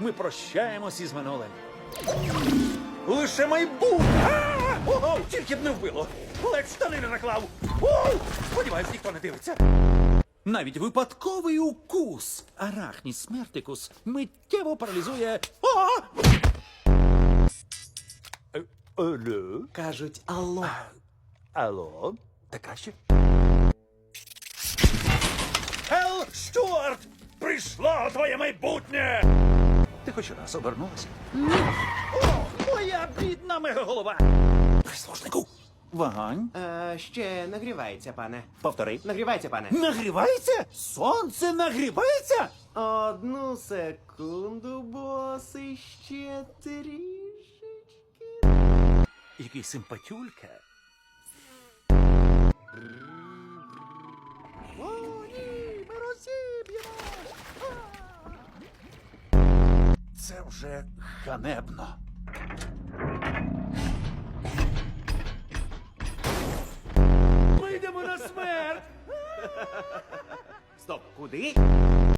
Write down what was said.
ми прощаємось із минулим. Лише майбутнє. Ого, тільки б не вбило. Ледь штани не наклав. Сподіваюсь, ніхто не дивиться. Навіть випадковий укус арахніс смертикус миттєво паралізує. О! Е, Алло? Кажуть, алло. Алло? Так краще? Ел Стюарт! Прийшло твоє майбутнє! Хоч раз обернулася? Ні. О, моя бідна мегаголова! Прислужнику! Вагань. Е, ще нагрівається, пане. Повтори. Нагрівається, пане. Нагрівається? Сонце нагрівається? Одну секунду, боси, ще трішечки. Який симпатюлька. О, Це вже ганебно. Ми йдемо на смерть! Стоп, куди?